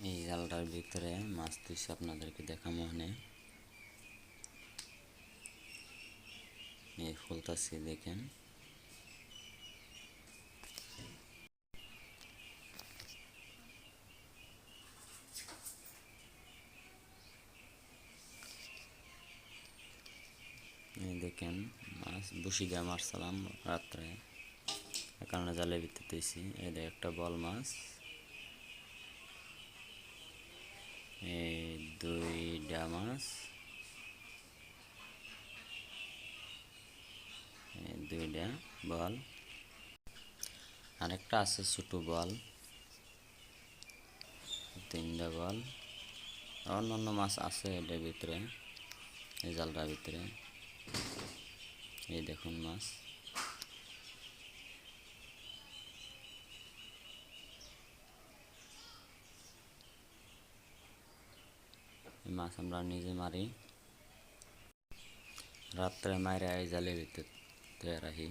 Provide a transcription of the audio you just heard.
এই জালটার ভিতরে মাছ দিচ্ছে আপনাদেরকে দেখা মনে এই ফুলতাছি দেখেন। দেখেন, মাছ বসি দিয়ে মারছিলাম রাত্রে। কারণে জালের ভিতরে দিয়েছি এই একটা বল মাছ এই দুইটা মাছ এই দুইটা, বল। আরেকটা আছে ছোট বল। তিনটা বল। অন্য অন্য মাছ আছে এটার ভিতরে, এই জালটার ভিতরে। এই দেখুন মাছ। এই মাছ আমরা নিজে মারি রাত্রে মারে এই জালের ভিতরে রাখি